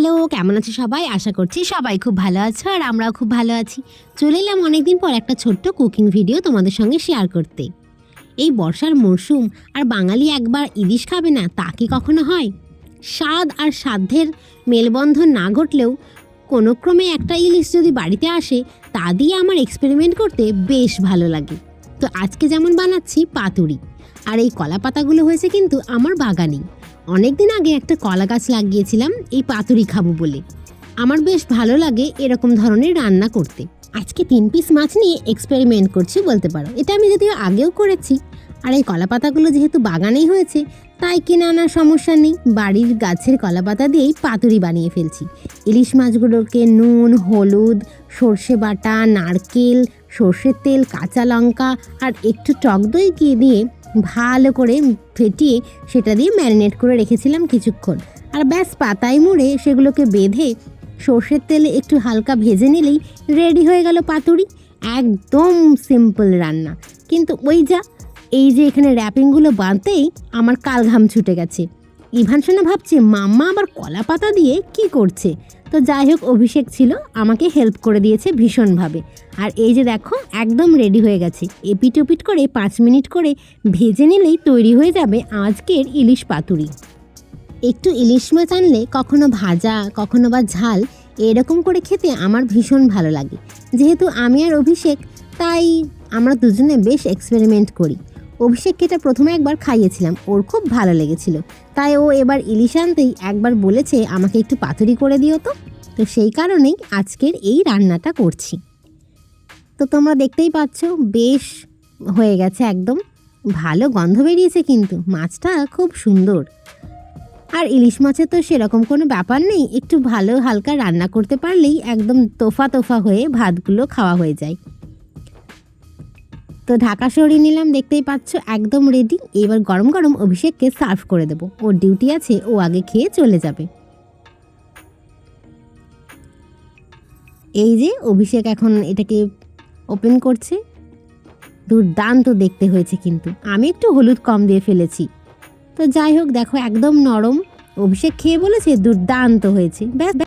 Hello, কেমন আছো সবাই? আশা করছি সবাই খুব ভালো আছো আর আমরাও খুব ভালো আছি। চলে এলাম অনেকদিন পর একটা ছোট্ট কুকিং ভিডিও তোমাদের সঙ্গে শেয়ার করতে। এই বর্ষার মরশুম আর বাঙালি একবার ইলিশ খাবে না, তা কি কখনো হয়? স্বাদ আর সাধ্যের মেলবন্ধন না ঘটলেও কোনো ক্রমে একটা ইলিশ যদি বাড়িতে আসে, তা দিয়ে আমার এক্সপেরিমেন্ট করতে বেশ ভালো লাগে। তো আজকে যেমন বানাচ্ছি পাতুরি, আর এই কলা পাতাগুলো হয়েছে কিন্তু আমার বাগানেই। অনেক দিন আগে একটা কলা গাছ লাগিয়েছিলাম, এই পাতুরি খাব বলে। আমার বেশ ভালো লাগে এরকম ধরনের রান্না করতে। আজকে তিন পিস মাছ নিয়ে এক্সপেরিমেন্ট করছি বলতে পারো। এটা আমি যদিও আগেও করেছি। আর এই কলা পাতাগুলো যেহেতু বাগানেই হয়েছে, তাই কিনে আনার সমস্যা নেই। বাড়ির গাছের কলা পাতা দিয়েই পাতুরি বানিয়ে ফেলছি। ইলিশ মাছগুলোকে নুন, হলুদ, সর্ষে বাটা, নারকেল, সর্ষের তেল, কাঁচা লঙ্কা আর একটু টক দই দিয়ে ভালো করে ফেটিয়ে সেটা দিয়ে ম্যারিনেট করে রেখেছিলাম কিছুক্ষণ। আর ব্যাস, পাতায় মুড়ে সেগুলোকে বেঁধে সর্ষের তেলে একটু হালকা ভেজে নিলেই রেডি হয়ে গেল পাতুরি। একদম সিম্পল রান্না। কিন্তু ওই যা, এই যে এখানে র্যাপিংগুলো বাঁধতেই আমার কাল ঘাম ছুটে গেছে। ইভান সোনা ভাবছে, মাম্মা আবার কলা পাতা দিয়ে কি করছে? তো যাই হোক, অভিষেক ছিল, আমাকে হেল্প করে দিয়েছে ভীষণভাবে। আর এই যে দেখো, একদম রেডি হয়ে গেছে। এপিট ওপিট করে পাঁচ মিনিট করে ভেজে নিলেই তৈরি হয়ে যাবে আজকের ইলিশ পাতুরি। একটু ইলিশ মাছ আনলে কখনো ভাজা, কখনো বা ঝাল, এরকম করে খেতে আমার ভীষণ ভালো লাগে। যেহেতু আমি আর অভিষেক, তাই আমরা দুজনে বেশ এক্সপেরিমেন্ট করি। অভিষেককে এটা প্রথমে একবার খাইয়েছিলাম, ওর খুব ভালো লেগেছিল। তাই ও এবার ইলিশ আনতেই একবার বলেছে, আমাকে একটু পাতুরি করে দিও তো। তো সেই কারণেই আজকের এই রান্নাটা করছি। তো তোমরা দেখতেই পাচ্ছ, বেশ হয়ে গেছে একদম। ভালো গন্ধ বেরিয়েছে কিন্তু, মাছটা খুব সুন্দর। আর ইলিশ মাছের তো সেরকম কোনো ব্যাপার নেই, একটু ভালো হালকা রান্না করতে পারলেই একদম তোফা তোফা হয়ে ভাতগুলো খাওয়া হয়ে যায়। তো ঢাকা সরিয়ে নিলাম, দেখতেই পাচ্ছ, একদম রেডি এবার গরম গরম অভিষেককে সার্ভ করে দেবো। ওর ডিউটি আছে, ও আগে খেয়ে চলে যাবে। এই যে অভিষেক এখন এটাকে ওপেন করছে। দুর্দান্ত দেখতে হয়েছে কিন্তু। আমি একটু হলুদ কম দিয়ে ফেলেছি। তো যাই হোক, দেখো, একদম নরম। অভিষেক খেয়ে বলেছে, দুর্দান্ত হয়েছে। ব্যাস।